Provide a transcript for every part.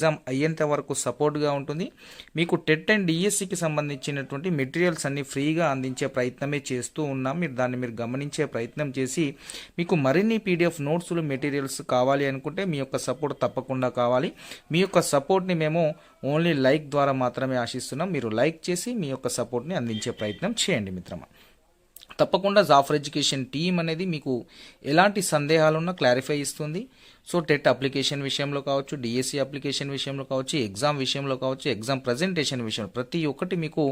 Exam అయ్యేంత వరకు సపోర్ట్గా ఉంటుంది. మీకు టెట్ అండ్ డిఎస్సికి సంబంధించినటువంటి మెటీరియల్స్ అన్ని ఫ్రీగా అందించే ప్రయత్నమే చేస్తూ ఉన్నాం. మీరు దాన్ని మీరు గమనించే ప్రయత్నం చేసి మీకు మరిన్ని పీడిఎఫ్ నోట్స్లు మెటీరియల్స్ కావాలి అనుకుంటే మీ యొక్క సపోర్ట్ తప్పకుండా కావాలి. మీ యొక్క సపోర్ట్ని మేము ఓన్లీ లైక్ ద్వారా మాత్రమే ఆశిస్తున్నాం. మీరు లైక్ చేసి మీ యొక్క సపోర్ట్ని అందించే ప్రయత్నం చేయండి మిత్రమా. తప్పకుండా జాఫర్ ఎడ్యుకేషన్ టీం అనేది మీకు ఎలాంటి సందేహాలున్నా క్లారిఫై ఇస్తుంది. సో టెట్ అప్లికేషన్ విషయంలో కావచ్చు డిఎస్సి అప్లికేషన్ విషయంలో కావచ్చు ఎగ్జామ్ విషయంలో కావచ్చు ఎగ్జామ్ ప్రజెంటేషన్ విషయంలో ప్రతి ఒక్కటి మీకు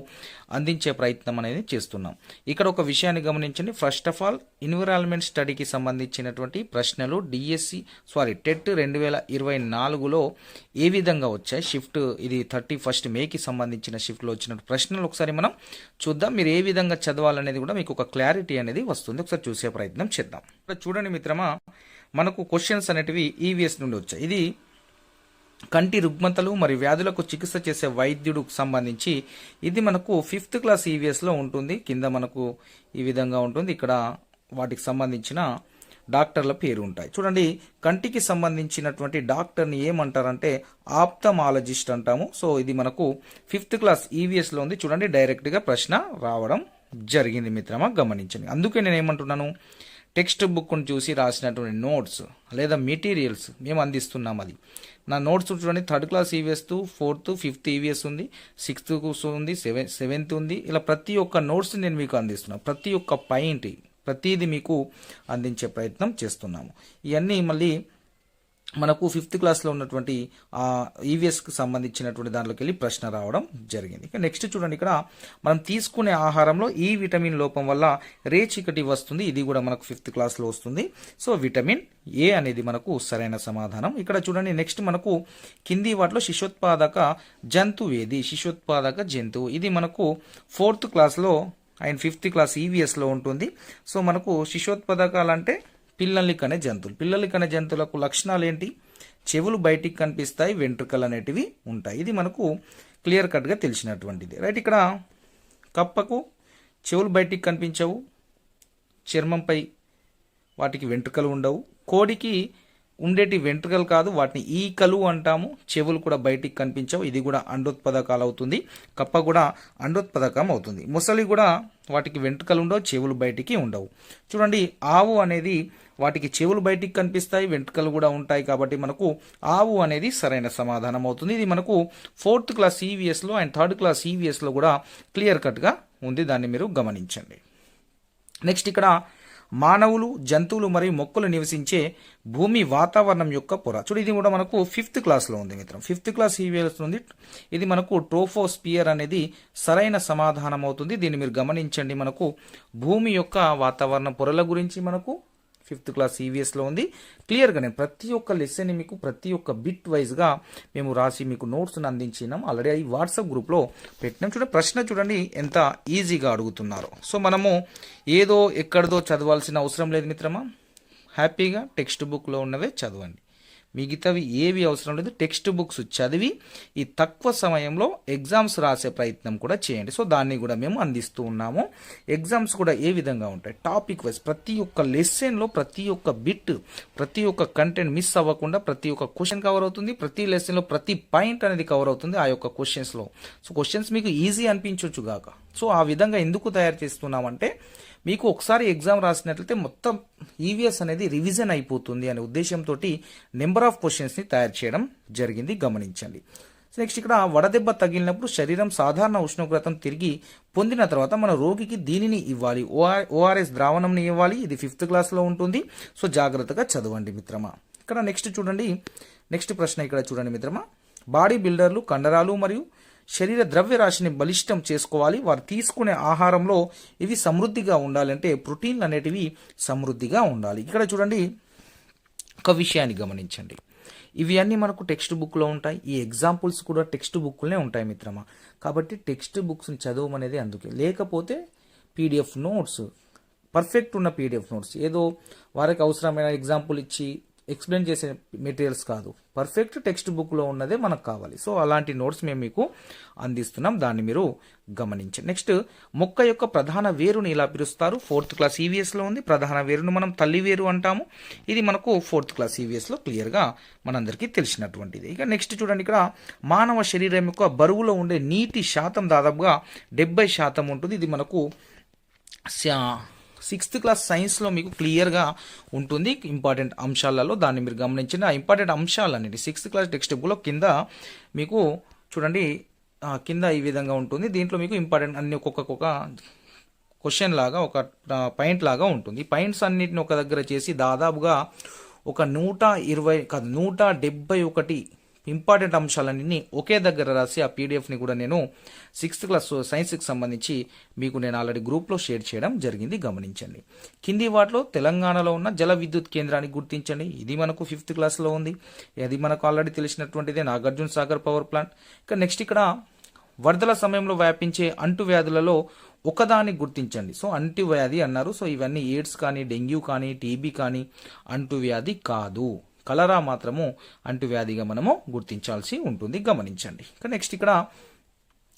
అందించే ప్రయత్నం అనేది చేస్తున్నాం. ఇక్కడ ఒక విషయాన్ని గమనించండి. ఫస్ట్ ఆఫ్ ఆల్ ఎన్విరాన్మెంట్ స్టడీకి సంబంధించినటువంటి ప్రశ్నలు డిఎస్సి సారీ టెట్ రెండు వేల ఇరవై నాలుగులో ఏ విధంగా వచ్చాయి? షిఫ్ట్ ఇది థర్టీ ఫస్ట్ మేకి సంబంధించిన షిఫ్ట్లో వచ్చిన ప్రశ్నలు ఒకసారి మనం చూద్దాం. మీరు ఏ విధంగా చదవాలనేది కూడా మీకు ఒక క్లారిటీ అనేది వస్తుంది. ఒకసారి చూసే ప్రయత్నం చేద్దాం. చూడండి మిత్రమా మనకు క్వశ్చన్స్ అనేటివి ఈవీఎస్ నుండి వచ్చాయి. ఇది కంటి రుగ్మతలు మరియు వ్యాధులకు చికిత్స చేసే వైద్యుడికి సంబంధించి ఇది మనకు ఫిఫ్త్ క్లాస్ ఈవీఎస్లో ఉంటుంది. కింద మనకు ఈ విధంగా ఉంటుంది. ఇక్కడ వాటికి సంబంధించిన డాక్టర్ల పేరు ఉంటాయి. చూడండి కంటికి సంబంధించినటువంటి డాక్టర్ని ఏమంటారంటే ఆప్తమాలజిస్ట్ అంటాము. సో ఇది మనకు ఫిఫ్త్ క్లాస్ ఈవీఎస్లో ఉంది. చూడండి డైరెక్ట్గా ప్రశ్న రావడం జరిగింది మిత్రమా గమనించండి. అందుకే నేను ఏమంటున్నాను టెక్స్ట్ బుక్ను చూసి రాసినటువంటి నోట్స్ లేదా మెటీరియల్స్ మేము అందిస్తున్నాం అది. నా నోట్స్ చూడండి third class EVS fourth fifth EVS ఉంది సిక్స్త్ ఉంది సెవెన్ సెవెంత్ ఉంది. ఇలా ప్రతి ఒక్క నోట్స్ నేను మీకు అందిస్తున్నాను. ప్రతి ఒక్క పాయింట్ ప్రతిదీ మీకు అందించే ప్రయత్నం చేస్తున్నాము. ఇవన్నీ మళ్ళీ మనకు ఫిఫ్త్ క్లాస్లో ఉన్నటువంటి ఈవీఎస్కి సంబంధించినటువంటి దాంట్లోకి వెళ్ళి ప్రశ్న రావడం జరిగింది. ఇక నెక్స్ట్ చూడండి ఇక్కడ మనం తీసుకునే ఆహారంలో ఈ విటమిన్ లోపం వల్ల రేచికటి వస్తుంది. ఇది కూడా మనకు ఫిఫ్త్ క్లాస్లో వస్తుంది. సో విటమిన్ ఏ అనేది మనకు సరైన సమాధానం. ఇక్కడ చూడండి నెక్స్ట్ మనకు కింది వాటిలో శిశోత్పాదక జంతువు ఏది? శిశోత్పాదక జంతువు. ఇది మనకు ఫోర్త్ క్లాస్లో అండ్ ఫిఫ్త్ క్లాస్ ఈవీఎస్లో ఉంటుంది. సో మనకు శిశోత్పాదకాలు అంటే పిల్లల్ని కనే జంతువులు. పిల్లల్ని కనే జంతువులకు లక్షణాలు ఏంటి చెవులు బయటికి కనిపిస్తాయి వెంట్రుకలు అనేటివి ఉంటాయి. ఇది మనకు క్లియర్ కట్గా తెలిసినటువంటిది. రైట్ ఇక్కడ కప్పకు చెవులు బయటికి కనిపించవు చర్మంపై వాటికి వెంట్రుకలు ఉండవు. కోడికి ఉండేటి వెంట్రుకలు కాదు వాటిని ఈకలు అంటాము. చెవులు కూడా బయటికి కనిపించవు. ఇది కూడా అండోత్పదకాలు అవుతుంది. కప్ప కూడా అండోత్పదకం అవుతుంది. ముసలి కూడా వాటికి వెంట్రుకలు ఉండవు చెవులు బయటికి ఉండవు. చూడండి ఆవు అనేది వాటికి చెవులు బయటికి కనిపిస్తాయి వెంట్రుకలు కూడా ఉంటాయి కాబట్టి మనకు ఆవు అనేది సరైన సమాధానం అవుతుంది. ఇది మనకు ఫోర్త్ క్లాస్ ఈవీఎస్లో అండ్ థర్డ్ క్లాస్ ఈవీఎస్లో కూడా క్లియర్ కట్గా ఉంది. దాన్ని మీరు గమనించండి. నెక్స్ట్ ఇక్కడ మానవులు జంతువులు మరియు మొక్కలు నివసించే భూమి వాతావరణం యొక్క పొర. చూడు ఇది కూడా మనకు ఫిఫ్త్ క్లాస్లో ఉంది మిత్రం. ఫిఫ్త్ క్లాస్ ఈవీఎస్ ఉంది ఇది మనకు ట్రోఫోస్పియర్ అనేది సరైన సమాధానం అవుతుంది. దీన్ని మీరు గమనించండి. మనకు భూమి యొక్క వాతావరణ పొరల గురించి మనకు ఫిఫ్త్ క్లాస్ ఈవీఎస్లో ఉంది. క్లియర్గా నేను ప్రతి ఒక్క లెసన్ మీకు ప్రతి ఒక్క బిట్ వైజ్గా మేము రాసి మీకు నోట్స్ని అందించినాం. ఆల్రెడీ ఈ వాట్సాప్ గ్రూప్లో పెట్టినాం. చూడండి ప్రశ్న చూడండి ఎంత ఈజీగా అడుగుతున్నారు. సో మనము ఏదో ఎక్కడిదో చదవాల్సిన అవసరం లేదు మిత్రమా. హ్యాపీగా టెక్స్ట్ బుక్లో ఉన్నవే చదవండి. మిగతావి ఏవి అవసరం లేదు టెక్స్ట్ బుక్స్ చదివి ఈ తక్కువ సమయంలో ఎగ్జామ్స్ రాసే ప్రయత్నం కూడా చేయండి. సో దాన్ని కూడా మేము అందిస్తూ ఉన్నాము. ఎగ్జామ్స్ కూడా ఏ విధంగా ఉంటాయి? టాపిక్ వైజ్ ప్రతి ఒక్క లెసన్లో ప్రతి ఒక్క బిట్ ప్రతి ఒక్క కంటెంట్ మిస్ అవ్వకుండా ప్రతి ఒక్క క్వశ్చన్ కవర్ అవుతుంది ప్రతి లెసన్లో ప్రతి పాయింట్ అనేది కవర్ అవుతుంది ఆ యొక్క క్వశ్చన్స్లో సో క్వశ్చన్స్ మీకు ఈజీ అనిపించవచ్చు గాక. సో ఆ విధంగా ఎందుకు తయారు చేస్తున్నామంటే మీకు ఒకసారి ఎగ్జామ్ రాసినట్లయితే మొత్తం ఈవీఎస్ అనేది రివిజన్ అయిపోతుంది అనే ఉద్దేశంతో నెంబర్ ఆఫ్ క్వశ్చన్స్ని తయారు చేయడం జరిగింది. గమనించండి. నెక్స్ట్ ఇక్కడ వడదెబ్బ తగిలినప్పుడు శరీరం సాధారణ ఉష్ణోగ్రతను తిరిగి పొందిన తర్వాత మన రోగికి దీనిని ఇవ్వాలి. ఓఆర్ ఓఆర్ఎస్ ద్రావణంని ఇవ్వాలి. ఇది ఫిఫ్త్ క్లాస్లో ఉంటుంది. సో జాగ్రత్తగా చదవండి మిత్రమా. ఇక్కడ నెక్స్ట్ చూడండి. నెక్స్ట్ ప్రశ్న ఇక్కడ చూడండి మిత్రమా. బాడీ బిల్డర్లు కండరాలు మరియు శరీర ద్రవ్యరాశిని బలిష్టం చేసుకోవాలి. వారు తీసుకునే ఆహారంలో ఇవి సమృద్ధిగా ఉండాలంటే ప్రోటీన్లు అనేటివి సమృద్ధిగా ఉండాలి. ఇక్కడ చూడండి ఒక విషయాన్ని గమనించండి. ఇవి అన్నీ మనకు టెక్స్ట్ బుక్లో ఉంటాయి. ఈ ఎగ్జాంపుల్స్ కూడా టెక్స్ట్ బుక్లోనే ఉంటాయి మిత్రమా? కాబట్టి టెక్స్ట్ బుక్స్ని చదవమనేది అందుకే. లేకపోతే పీడిఎఫ్ నోట్స్ పర్ఫెక్ట్ ఉన్న పీడిఎఫ్ నోట్స్. ఏదో వారికి అవసరమైన ఎగ్జాంపుల్ ఇచ్చి ఎక్స్ప్లెయిన్ చేసే మెటీరియల్స్ కాదు. పర్ఫెక్ట్ టెక్స్ట్ బుక్లో ఉన్నదే మనకు కావాలి. సో అలాంటి నోట్స్ మేము మీకు అందిస్తున్నాం. దాన్ని మీరు గమనించండి. నెక్స్ట్ మొక్క యొక్క ప్రధాన వేరుని ఇలా పిలుస్తారు? ఫోర్త్ క్లాస్ ఈవీఎస్లో ఉంది. ప్రధాన వేరును మనం తల్లి వేరు అంటాము. ఇది మనకు ఫోర్త్ క్లాస్ ఈవీఎస్లో క్లియర్గా మనందరికీ తెలిసినటువంటిది. ఇక నెక్స్ట్ చూడండి. ఇక్కడ మానవ శరీరం యొక్క బరువులో ఉండే నీటి శాతం దాదాపుగా డెబ్బై శాతం ఉంటుంది. ఇది మనకు సిక్స్త్ క్లాస్ సైన్స్లో మీకు క్లియర్గా ఉంటుంది ఇంపార్టెంట్ అంశాలలో. దాన్ని మీరు గమనించిన ఆ ఇంపార్టెంట్ అంశాలు అనేది సిక్స్త్ క్లాస్ టెక్స్ట్ బుక్లో కింద మీకు చూడండి కింద ఈ విధంగా ఉంటుంది. దీంట్లో మీకు ఇంపార్టెంట్ అన్ని ఒక్కొక్క క్వశ్చన్ లాగా ఒక పాయింట్ లాగా ఉంటుంది. పాయింట్స్ అన్నిటిని ఒక దగ్గర చేసి దాదాపుగా ఒక నూట ఇరవై కాదు నూట డెబ్బై ఒకటి ఇంపార్టెంట్ అంశాలన్నీ ఒకే దగ్గర రాసి ఆ పీడిఎఫ్ని కూడా నేను సిక్స్త్ క్లాస్ సైన్స్కి సంబంధించి మీకు నేను ఆల్రెడీ గ్రూప్లో షేర్ చేయడం జరిగింది. గమనించండి. కింది వాటిలో తెలంగాణలో ఉన్న జల విద్యుత్ కేంద్రాన్ని గుర్తించండి. ఇది మనకు ఫిఫ్త్ క్లాస్లో ఉంది. అది మనకు ఆల్రెడీ తెలిసినటువంటిదే నాగార్జున సాగర్ పవర్ ప్లాంట్. ఇక నెక్స్ట్ ఇక్కడ వరదల సమయంలో వ్యాపించే అంటువ్యాధులలో ఒకదాన్ని గుర్తించండి. సో అంటువ్యాధి అన్నారు. సో ఇవన్నీ ఎయిడ్స్ కానీ డెంగ్యూ కానీ టీబీ కానీ అంటువ్యాధి కాదు. కలరా మాత్రము అంటువ్యాధిగా మనము గుర్తించాల్సి ఉంటుంది. గమనించండి. ఇక నెక్స్ట్ ఇక్కడ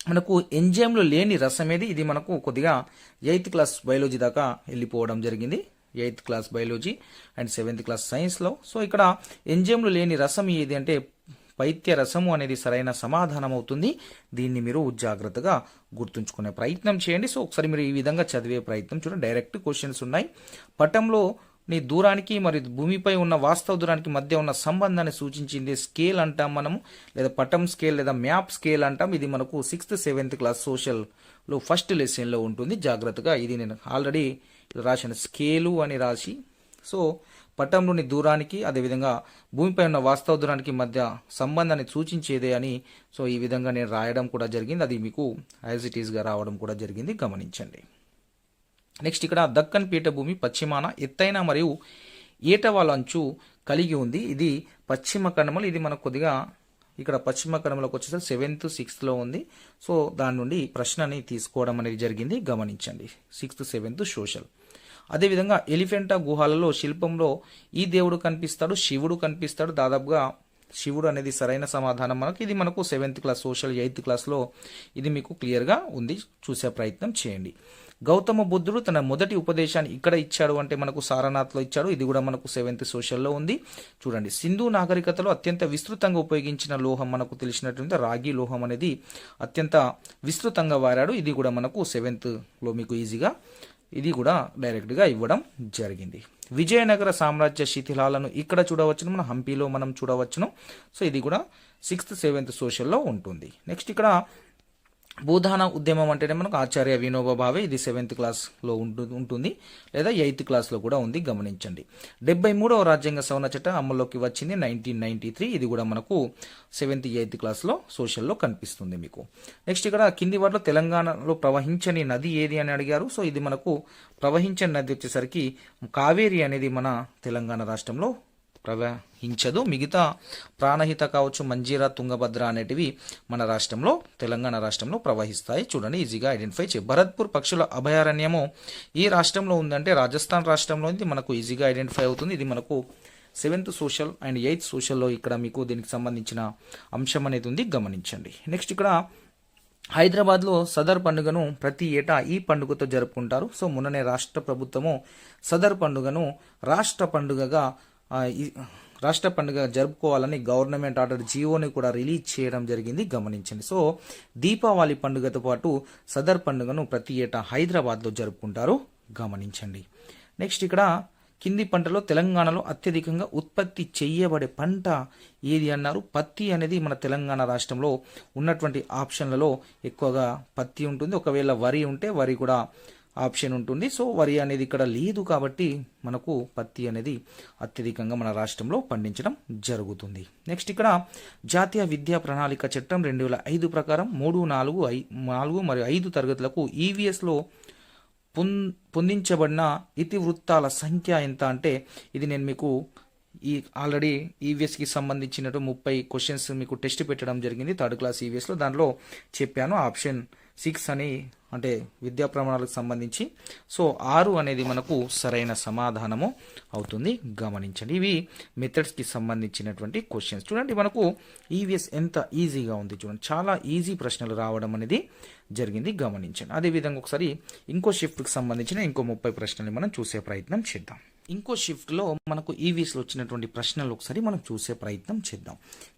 మనకు ఎంజైమ్లు లేని రసం ఏది? ఇది మనకు కొద్దిగా ఎయిత్ క్లాస్ బయాలజీ దాకా వెళ్ళిపోవడం జరిగింది. Eighth class biology and seventh class సైన్స్లో. సో ఇక్కడ ఎంజైమ్లు లేని రసం ఏది అంటే పైత్య రసము అనేది సరైన సమాధానం అవుతుంది. దీన్ని మీరు జాగ్రత్తగా గుర్తుంచుకునే ప్రయత్నం చేయండి. సో ఒకసారి మీరు ఈ విధంగా చదివే ప్రయత్నం చూడండి. డైరెక్ట్ క్వశ్చన్స్ ఉన్నాయి. పటంలో నీ దూరానికి మరియు భూమిపై ఉన్న వాస్తవ దూరానికి మధ్య ఉన్న సంబంధాన్ని సూచించింది స్కేల్ అంటాం మనము లేదా పటం స్కేల్ లేదా మ్యాప్ స్కేల్ అంటాం. ఇది మనకు సిక్స్త్ సెవెంత్ క్లాస్ సోషల్లో ఫస్ట్ లెసన్లో ఉంటుంది. జాగ్రత్తగా ఇది నేను ఆల్రెడీ రాసిన స్కేలు అని రాసి సో పటంలోని దూరానికి అదేవిధంగా భూమిపై ఉన్న వాస్తవ దూరానికి మధ్య సంబంధాన్ని సూచించేదే అని సో ఈ విధంగా నేను రాయడం కూడా జరిగింది. అది మీకు యాజ్ ఇట్ ఈస్గా రావడం కూడా జరిగింది. గమనించండి. నెక్స్ట్ ఇక్కడ దక్కన్ పీఠభూమి పశ్చిమాన ఎత్తైన మరియు ఏటవాల అంచు కలిగి ఉంది. ఇది పశ్చిమ కనుమలు ఇది మనకు కొద్దిగా ఇక్కడ పశ్చిమ కనుమలకు వచ్చేసరికి సెవెంత్ సిక్స్త్లో ఉంది. సో దాని నుండి ప్రశ్నని తీసుకోవడం అనేది జరిగింది. గమనించండి. Sixth seventh social. అదేవిధంగా ఎలిఫెంటా గుహాలలో శిల్పంలో ఈ దేవుడు కనిపిస్తాడు శివుడు కనిపిస్తాడు. దాదాపుగా శివుడు అనేది సరైన సమాధానం మనకు. ఇది మనకు సెవెంత్ క్లాస్ సోషల్ ఎయిత్ క్లాస్లో ఇది మీకు క్లియర్గా ఉంది. చూసే ప్రయత్నం చేయండి. గౌతమ బుద్ధుడు తన మొదటి ఉపదేశాన్ని ఇక్కడ ఇచ్చాడు అంటే మనకు సారనాథ్లో ఇచ్చాడు. ఇది కూడా మనకు సెవెంత్ సోషల్లో ఉంది. చూడండి సింధు నాగరికతలో అత్యంత విస్తృతంగా ఉపయోగించిన లోహం మనకు తెలిసినటువంటి రాగి లోహం అనేది అత్యంత విస్తృతంగా వాడాడు ఇది కూడా మనకు సెవెంత్లో మీకు ఈజీగా ఇది కూడా డైరెక్ట్గా ఇవ్వడం జరిగింది. విజయనగర సామ్రాజ్య శిథిలాలను ఇక్కడ చూడవచ్చును మన హంపీలో మనం చూడవచ్చును. సో ఇది కూడా సిక్స్త్ సెవెంత్ సోషల్లో ఉంటుంది. నెక్స్ట్ ఇక్కడ భూదాన ఉద్యమం అంటేనే మనకు ఆచార్య వినోబా భావే ఇది సెవెంత్ క్లాస్లో ఉంటు ఉంటుంది. లేదా ఎయిత్ క్లాస్లో కూడా ఉంది గమనించండి. డెబ్బై మూడవ రాజ్యాంగ సవరణ చట్టం అమల్లోకి వచ్చింది నైన్టీన్ నైన్టీ త్రీ. ఇది కూడా మనకు సెవెంత్ ఎయిత్ క్లాస్లో సోషల్లో కనిపిస్తుంది మీకు. నెక్స్ట్ ఇక్కడ కింది వాటిలో తెలంగాణలో ప్రవహించని నది ఏది అని అడిగారు. సో ఇది మనకు ప్రవహించని నది వచ్చేసరికి కావేరి అనేది మన తెలంగాణ రాష్ట్రంలో ప్రవహించదు. మిగతా ప్రాణహిత కావచ్చు మంజీరా తుంగభద్ర అనేటివి మన రాష్ట్రంలో తెలంగాణ రాష్ట్రంలో ప్రవహిస్తాయి. చూడండి ఈజీగా ఐడెంటిఫై చేయ. భరత్పూర్ పక్షుల అభయారణ్యము ఈ రాష్ట్రంలో ఉందంటే రాజస్థాన్ రాష్ట్రంలో ఇది మనకు ఈజీగా ఐడెంటిఫై అవుతుంది. ఇది మనకు సెవెంత్ సోషల్ అండ్ ఎయిత్ సోషల్లో ఇక్కడ మీకు దీనికి సంబంధించిన అంశం అనేది ఉంది. గమనించండి. నెక్స్ట్ ఇక్కడ హైదరాబాద్లో సదర్ పండుగను ప్రతి ఏటా ఈ పండుగతో జరుపుకుంటారు. సో మొన్ననే రాష్ట్ర ప్రభుత్వము సదర్ పండుగను రాష్ట్ర పండుగగా రాష్ట్ర పండుగ జరుపుకోవాలని గవర్నమెంట్ ఆర్డర్ జియోని కూడా రిలీజ్ చేయడం జరిగింది. గమనించండి. సో దీపావళి పండుగతో పాటు సదర్ పండుగను ప్రతి ఏటా హైదరాబాద్లో జరుపుకుంటారు. గమనించండి. నెక్స్ట్ ఇక్కడ కింది పంటలో తెలంగాణలో అత్యధికంగా ఉత్పత్తి చేయబడే పంట ఏది అన్నారు? పత్తి అనేది మన తెలంగాణ రాష్ట్రంలో ఉన్నటువంటి ఆప్షన్లలో ఎక్కువగా పత్తి ఉంటుంది. ఒకవేళ వరి ఉంటే వరి కూడా ఆప్షన్ ఉంటుంది. సో వరి అనేది ఇక్కడ లేదు కాబట్టి మనకు పత్తి అనేది అత్యధికంగా మన రాష్ట్రంలో పండించడం జరుగుతుంది. నెక్స్ట్ ఇక్కడ జాతీయ విద్యా ప్రణాళిక చట్టం రెండు వేల ఐదు ప్రకారం మూడు నాలుగు ఐ నాలుగు మరియు ఐదు తరగతులకు ఈవీఎస్లో పొం పొందించబడిన ఇతివృత్తాల సంఖ్య ఎంత అంటే ఇది నేను మీకు ఈ ఆల్రెడీ ఈవీఎస్కి సంబంధించినట్టు ముప్పై క్వశ్చన్స్ మీకు టెస్ట్ పెట్టడం జరిగింది. థర్డ్ క్లాస్ ఈవీఎస్లో దానిలో చెప్పాను. ఆప్షన్ సిక్స్ అని అంటే విద్యా ప్రమాణాలకు సంబంధించి. సో ఆరు అనేది మనకు సరైన సమాధానము అవుతుంది. గమనించండి. ఇవి మెథడ్స్కి సంబంధించినటువంటి క్వశ్చన్స్ చూడండి మనకు ఈవీఎస్ ఎంత ఈజీగా ఉంది చూడండి. చాలా ఈజీ ప్రశ్నలు రావడం అనేది జరిగింది. గమనించండి. అదేవిధంగా ఒకసారి ఇంకో షిఫ్ట్కి సంబంధించిన ఇంకో ముప్పై ప్రశ్నలు మనం చూసే ప్రయత్నం చేద్దాం. ఇంకో షిఫ్ట్లో మనకు ఈవీఎస్లో వచ్చినటువంటి ప్రశ్నలు ఒకసారి మనం చూసే ప్రయత్నం చేద్దాం.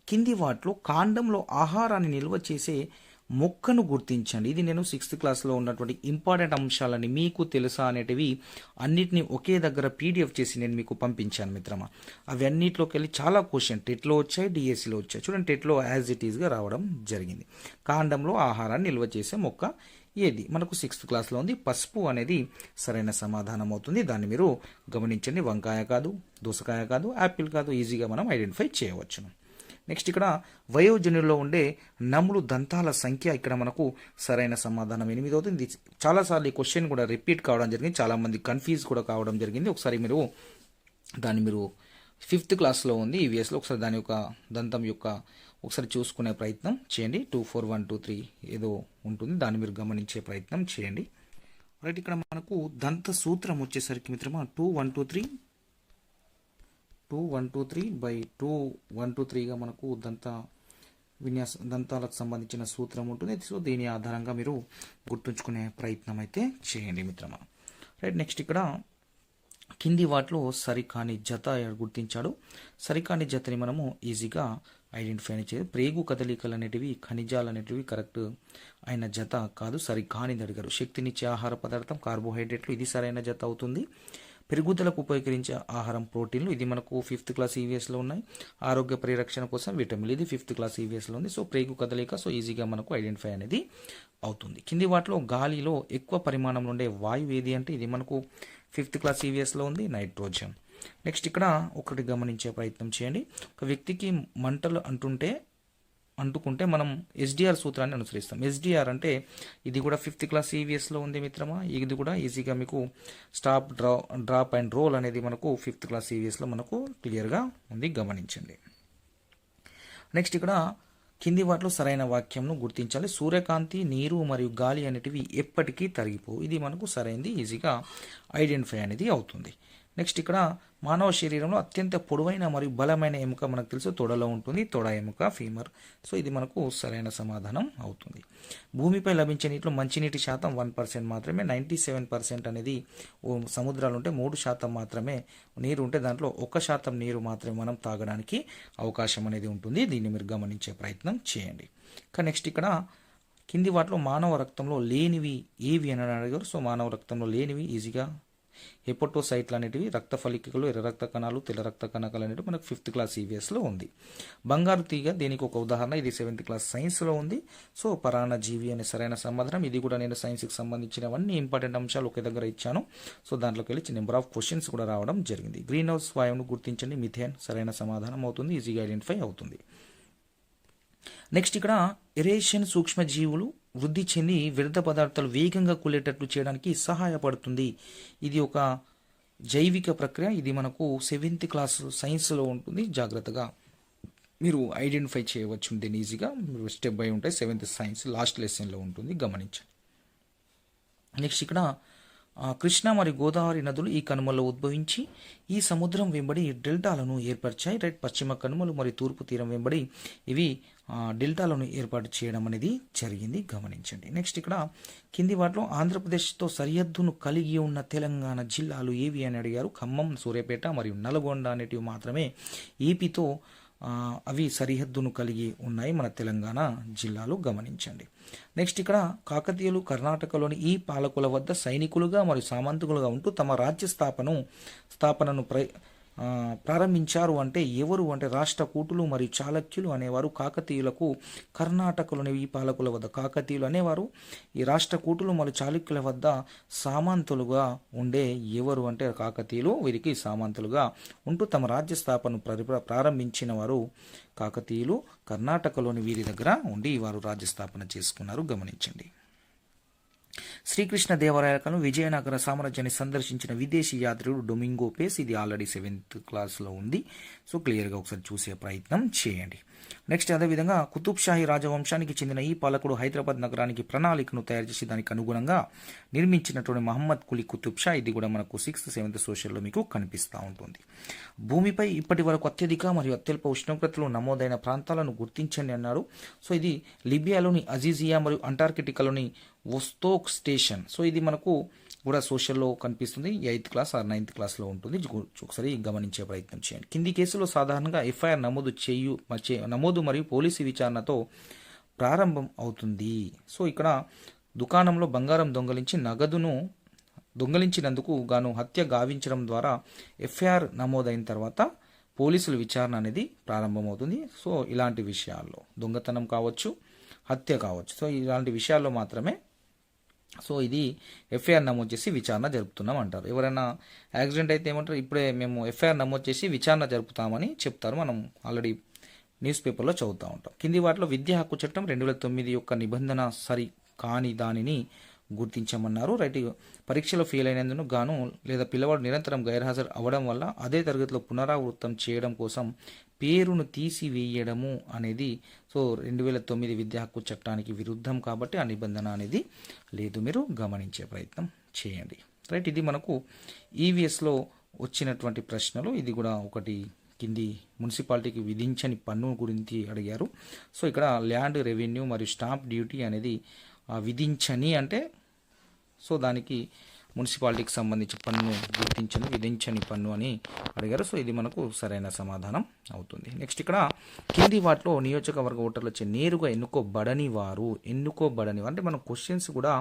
కింది వాటిలో కాండంలో ఆహారాన్ని నిల్వ చేసే మొక్కను గుర్తించండి. ఇది నేను సిక్స్త్ క్లాస్లో ఉన్నటువంటి ఇంపార్టెంట్ అంశాలని మీకు తెలుసా అనేటివి అన్నిటిని ఒకే దగ్గర పీడిఎఫ్ చేసి నేను మీకు పంపించాను మిత్రమా. అవి అన్నిటిలోకి వెళ్ళి చాలా క్వశ్చన్ టెట్లో వచ్చాయి డిఎస్సిలో వచ్చాయి. చూడండి టెట్లో యాజ్ ఇట్ ఈస్గా రావడం జరిగింది. కాండంలో ఆహారాన్ని నిల్వ చేసే మొక్క ఏది? మనకు సిక్స్త్ క్లాస్లో ఉంది. పసుపు అనేది సరైన సమాధానం అవుతుంది. దాన్ని మీరు గమనించండి. వంకాయ కాదు దోసకాయ కాదు యాపిల్ కాదు. ఈజీగా మనం ఐడెంటిఫై చేయవచ్చును. నెక్స్ట్ ఇక్కడ వయోజనుల్లో ఉండే నములు దంతాల సంఖ్య ఇక్కడ మనకు సరైన సమాధానం ఎనిమిది అవుతుంది. చాలాసార్లు ఈ క్వశ్చన్ కూడా రిపీట్ కావడం జరిగింది. చాలామంది కన్ఫ్యూజ్ కూడా కావడం జరిగింది. ఒకసారి మీరు దాన్ని మీరు ఫిఫ్త్ క్లాస్లో ఉంది ఈవీఎస్లో ఒకసారి దాని యొక్క దంతం యొక్క ఒకసారి చూసుకునే ప్రయత్నం చేయండి. Two four one two three ఏదో ఉంటుంది. దాన్ని మీరు గమనించే ప్రయత్నం చేయండి. రైట్ ఇక్కడ మనకు దంత సూత్రం వచ్చేసరికి మిత్రమా two one two three two one two three by two one two త్రీగా మనకు దంత విన్యాస దంతాలకు సంబంధించిన సూత్రం ఉంటుంది. సో దీని ఆధారంగా మీరు గుర్తుంచుకునే ప్రయత్నం అయితే చేయండి మిత్రమా. రైట్ నెక్స్ట్ ఇక్కడ కింది వాటిలో సరికాని జత గుర్తించాడు. సరికాని జతని మనము ఈజీగా ఐడెంటిఫై చేయాలి ప్రేగు కదలికలు అనేటివి ఖనిజాలు అనేటివి కరెక్ట్ అయిన జత కాదు. సరికానిది అడిగారు. శక్తినిచ్చే ఆహార పదార్థం కార్బోహైడ్రేట్లు ఇది సరైన జత అవుతుంది. పెరుగుదలకు ఉపయోగించే ఆహారం ప్రోటీన్లు. ఇది మనకు ఫిఫ్త్ క్లాస్ ఈవీఎస్లో ఉన్నాయి. ఆరోగ్య పరిరక్షణ కోసం విటమిన్లు ఇది ఫిఫ్త్ క్లాస్ ఈవీఎస్లో ఉంది. సో ప్రేగు కదలిక సో ఈజీగా మనకు ఐడెంటిఫై అనేది అవుతుంది. కింది వాటిలో గాలిలో ఎక్కువ పరిమాణంలో ఉండే వాయువు ఏది అంటే ఇది మనకు ఫిఫ్త్ క్లాస్ ఈవీఎస్లో ఉంది నైట్రోజన్. నెక్స్ట్ ఇక్కడ ఒకటి గమనించే ప్రయత్నం చేయండి. ఒక వ్యక్తికి మంటలు అంటుంటే అంటుకుంటే మనం ఎస్డిఆర్ సూత్రాన్ని అనుసరిస్తాం. ఎస్డిఆర్ అంటే ఇది కూడా ఫిఫ్త్ క్లాస్ ఈవీఎస్లో ఉంది మిత్రమా? ఇది కూడా ఈజీగా మీకు stop draw drop and roll అనేది మనకు ఫిఫ్త్ క్లాస్ ఈవీఎస్లో మనకు క్లియర్గా ఉంది. గమనించండి. నెక్స్ట్ ఇక్కడ కింది వాటిలో సరైన వాక్యంను గుర్తించాలి. సూర్యకాంతి నీరు మరియు గాలి అనేటివి ఎప్పటికీ తరిగిపోవు ఇది మనకు సరైనది ఈజీగా ఐడెంటిఫై అనేది అవుతుంది. నెక్స్ట్ ఇక్కడ మానవ శరీరంలో అత్యంత పొడవైన మరియు బలమైన ఎముక మనకు తెలుసు. తొడలో ఉంటుంది. తొడ ఎముక ఫీమర్ సో ఇది మనకు సరైన సమాధానం అవుతుంది. భూమిపై లభించే నీటిలో మంచినీటి శాతం వన్ పర్సెంట్ మాత్రమే. నైంటీ సెవెన్ పర్సెంట్ అనేది ఓ సముద్రాలు ఉంటే మూడు శాతం మాత్రమే నీరు ఉంటే దాంట్లో ఒక శాతం నీరు మాత్రమే మనం తాగడానికి అవకాశం అనేది ఉంటుంది. దీన్ని మీరు గమనించే ప్రయత్నం చేయండి. ఇంకా నెక్స్ట్ ఇక్కడ కింది వాటిలో మానవ రక్తంలో లేనివి ఏవి అని అడిగారు. సో మానవ రక్తంలో లేనివి ఈజీగా హెపటోసైట్లు అనేటివి రక్త ఫలికలు ఎర్ర రక్త కణాలు తెల్ల రక్త కణాలు అనేటివి మనకు ఫిఫ్త్ క్లాస్ ఈవీఎస్లో ఉంది. బంగారు తీగ దీనికి ఒక ఉదాహరణ ఇది సెవెంత్ క్లాస్ సైన్స్లో ఉంది. సో పరాణ జీవి అనే సరైన సమాధానం ఇది కూడా నేను సైన్స్కి సంబంధించినవన్నీ ఇంపార్టెంట్ అంశాలు ఒకే దగ్గర ఇచ్చాను. సో దాంట్లోకి వెళ్ళి నెంబర్ ఆఫ్ క్వశ్చన్స్ కూడా రావడం జరిగింది. గ్రీన్ హౌస్ వాయువును గుర్తించండి మిథేన్ సరైన సమాధానం అవుతుంది ఈజీగా ఐడెంటిఫై అవుతుంది. నెక్స్ట్ ఇక్కడ ఎరేషియన్ సూక్ష్మజీవులు వృద్ధి చెంది వ్యర్థ పదార్థాలు వేగంగా కూలేటట్లు చేయడానికి సహాయపడుతుంది. ఇది ఒక జైవిక ప్రక్రియ. ఇది మనకు సెవెంత్ క్లాస్ సైన్స్లో ఉంటుంది. జాగ్రత్తగా మీరు ఐడెంటిఫై చేయవచ్చు. దీన్ని ఈజీగా మీరు స్టెప్ బై ఉంటాయి. సెవెంత్ సైన్స్ లాస్ట్ లెసన్లో ఉంటుంది. గమనించండి. నెక్స్ట్ ఇక్కడ కృష్ణ మరియు గోదావరి నదులు ఈ కనుమల్లో ఉద్భవించి ఈ సముద్రం వెంబడి డెల్టాలను ఏర్పరిచాయి. రైట్ పశ్చిమ కనుమలు మరియు తూర్పు తీరం వెంబడి ఇవి డెల్టాలను ఏర్పాటు చేయడం అనేది జరిగింది. గమనించండి. నెక్స్ట్ ఇక్కడ కింది వాటిలో ఆంధ్రప్రదేశ్తో సరిహద్దును కలిగి ఉన్న తెలంగాణ జిల్లాలు ఏవి అని అడిగారు. ఖమ్మం సూర్యాపేట మరియు నల్గొండ అనేటివి మాత్రమే ఏపీతో అవి సరిహద్దును కలిగి ఉన్నాయి మన తెలంగాణ జిల్లాలో. గమనించండి. నెక్స్ట్ ఇక్కడ కాకతీయులు కర్ణాటకలోని ఈ పాలకుల వద్ద సైనికులుగా మరియు సామంతులుగా ఉంటూ తమ రాజ్య స్థాపను స్థాపనను ప్ర ప్రారంభించారు అంటే ఎవరు అంటే రాష్ట్ర కూటులు మరియు చాళక్యులు అనేవారు. కాకతీయులకు కర్ణాటకలోని ఈ పాలకుల వద్ద కాకతీయులు అనేవారు. ఈ రాష్ట్ర కూటులు మరియు చాళుక్యుల వద్ద సామంతులుగా ఉండే ఎవరు అంటే కాకతీయులు. వీరికి సామంతులుగా ఉంటూ తమ రాజ్య స్థాపన ప్ర- ప్రారంభించిన వారు కాకతీయులు. కర్ణాటకలోని వీరి దగ్గర ఉండి వారు రాజ్య స్థాపన చేసుకున్నారు. గమనించండి. శ్రీకృష్ణ దేవరాయలను విజయనగర సామ్రాజ్యాన్ని సందర్శించిన విదేశీ యాత్రికుడు డొమింగో పేస్. ఇది ఆల్రెడీ సెవెంత్ క్లాస్లో ఉంది. సో క్లియర్గా ఒకసారి చూసే ప్రయత్నం చేయండి. నెక్స్ట్ అదేవిధంగా కుతుబ్షాహీ రాజవంశానికి చెందిన ఈ పాలకుడు హైదరాబాద్ నగరానికి ప్రణాళికను తయారు చేసి దానికి అనుగుణంగా నిర్మించినటువంటి మహమ్మద్ కులీ కుతుబ్ షా ఇది కూడా మనకు సిక్స్త్ సెవెంత్ సోషల్లో మీకు కనిపిస్తూ ఉంటుంది. భూమిపై ఇప్పటి వరకు అత్యధిక మరియు అత్యల్ప ఉష్ణోగ్రతలు నమోదైన ప్రాంతాలను గుర్తించండి అన్నారు. సో ఇది లిబియాలోని అజీజియా మరియు అంటార్కిటికాలోని వస్తోక్ స్టేషన్. సో ఇది మనకు కూడా సోషల్లో కనిపిస్తుంది. ఎయిత్ క్లాస్ ఆర్ నైన్త్ క్లాస్లో ఉంటుంది. ఒకసారి గమనించే ప్రయత్నం చేయండి. కింది కేసులో సాధారణంగా ఎఫ్ఐఆర్ నమోదు చేయు నమోదు మరియు పోలీసు విచారణతో ప్రారంభం అవుతుంది. సో ఇక్కడ దుకాణంలో బంగారం దొంగలించి నగదును దొంగలించినందుకు గాను హత్య గావించడం ద్వారా ఎఫ్ఐఆర్ నమోదైన తర్వాత పోలీసుల విచారణ అనేది ప్రారంభమవుతుంది. సో ఇలాంటి విషయాల్లో దొంగతనం కావచ్చు హత్య కావచ్చు. సో ఇలాంటి విషయాల్లో మాత్రమే సో ఇది ఎఫ్ఐఆర్ నమోదు చేసి విచారణ జరుపుతున్నాం అంటారు. ఎవరైనా యాక్సిడెంట్ అయితే ఏమంటారు ఇప్పుడే మేము ఎఫ్ఐఆర్ నమోదు చేసి విచారణ జరుపుతామని చెప్తారు. మనం ఆల్రెడీ న్యూస్ పేపర్లో చదువుతూ ఉంటాం. కింది వాటిలో విద్యా హక్కు చట్టం రెండు వేల తొమ్మిది యొక్క నిబంధన సరి కాని దానిని గుర్తించమన్నారు. రైట్ పరీక్షలో ఫెయిల్ అయినందుకు గాను లేదా పిల్లవాడు నిరంతరం గైర్హాజరు అవ్వడం వల్ల అదే తరగతిలో పునరావృతం చేయడం కోసం పేరును తీసివేయడము అనేది సో రెండు వేల తొమ్మిది విద్యా హక్కు చట్టానికి విరుద్ధం కాబట్టి ఆ నిబంధన అనేది లేదు. మీరు గమనించే ప్రయత్నం చేయండి. రైట్ ఇది మనకు ఈవీఎస్లో వచ్చినటువంటి ప్రశ్నలు. ఇది కూడా ఒకటి కింది మున్సిపాలిటీకి విధించని పన్ను గురించి అడిగారు. సో ఇక్కడ ల్యాండ్ రెవెన్యూ మరియు స్టాంప్ డ్యూటీ అనేది విధించని అంటే సో దానికి మున్సిపాలిటీకి సంబంధించి పన్ను గుర్తించని విధించని పన్ను అని అడిగారు. సో ఇది మనకు సరైన సమాధానం అవుతుంది. నెక్స్ట్ ఇక్కడ కింది వాటిలో నియోజకవర్గ ఓటర్లు వచ్చి నేరుగా ఎన్నుకోబడని వారు ఎన్నుకోబడని వారు అంటే మనం క్వశ్చన్స్ కూడా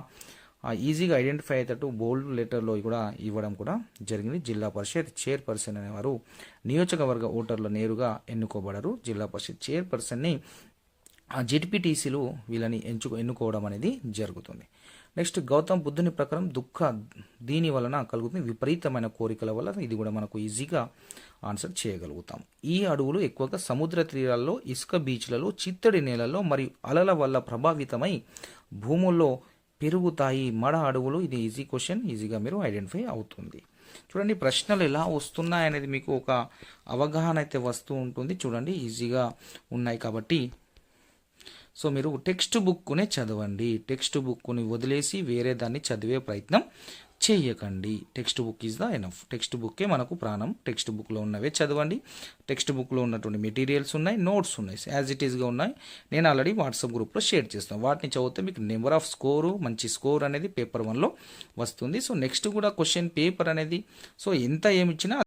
ఈజీగా ఐడెంటిఫై అయ్యేటట్టు బోల్డ్ లెటర్లో కూడా ఇవ్వడం కూడా జరిగింది. జిల్లా పరిషత్ చైర్పర్సన్ అనేవారు నియోజకవర్గ ఓటర్లు నేరుగా ఎన్నుకోబడరు. జిల్లా పరిషత్ చైర్పర్సన్ని ఆ జెడ్పీటీసీలు వీళ్ళని ఎంచు ఎన్నుకోవడం అనేది జరుగుతుంది. నెక్స్ట్ గౌతమ్ బుద్ధుని ప్రకారం దుఃఖ దీని వలన కలుగుతుంది. విపరీతమైన కోరికల వల్ల ఇది కూడా మనకు ఈజీగా ఆన్సర్ చేయగలుగుతాం. ఈ అడవులు ఎక్కువగా సముద్ర తీరాల్లో ఇసుక బీచ్లలో చిత్తడి నేలల్లో మరియు అలల వల్ల ప్రభావితమై భూముల్లో పెరుగుతాయి. మడ అడవులు ఇది ఈజీ క్వశ్చన్ ఈజీగా మీరు ఐడెంటిఫై అవుతుంది. చూడండి ప్రశ్నలు ఎలా వస్తున్నాయి అనేది మీకు ఒక అవగాహన అయితే వస్తూ ఉంటుంది. చూడండి ఈజీగా ఉన్నాయి కాబట్టి. సో మీరు టెక్స్ట్ బుక్నే చదవండి. టెక్స్ట్ బుక్కుని వదిలేసి వేరే దాన్ని చదివే ప్రయత్నం చేయకండి text book is the enough text బుక్కే మనకు ప్రాణం. టెక్స్ట్ బుక్లో ఉన్నవే చదవండి. టెక్స్ట్ బుక్లో ఉన్నటువంటి మెటీరియల్స్ ఉన్నాయి నోట్స్ ఉన్నాయి. యాజ్ ఇట్ ఈస్గా ఉన్నాయి. నేను ఆల్రెడీ వాట్సాప్ గ్రూప్లో షేర్ చేస్తాను వాటిని చదివితే మీకు నెంబర్ ఆఫ్ స్కోరు మంచి స్కోర్ అనేది పేపర్ వన్లో వస్తుంది. సో నెక్స్ట్ కూడా క్వశ్చన్ పేపర్ అనేది. సో ఎంత ఏమి ఇచ్చినా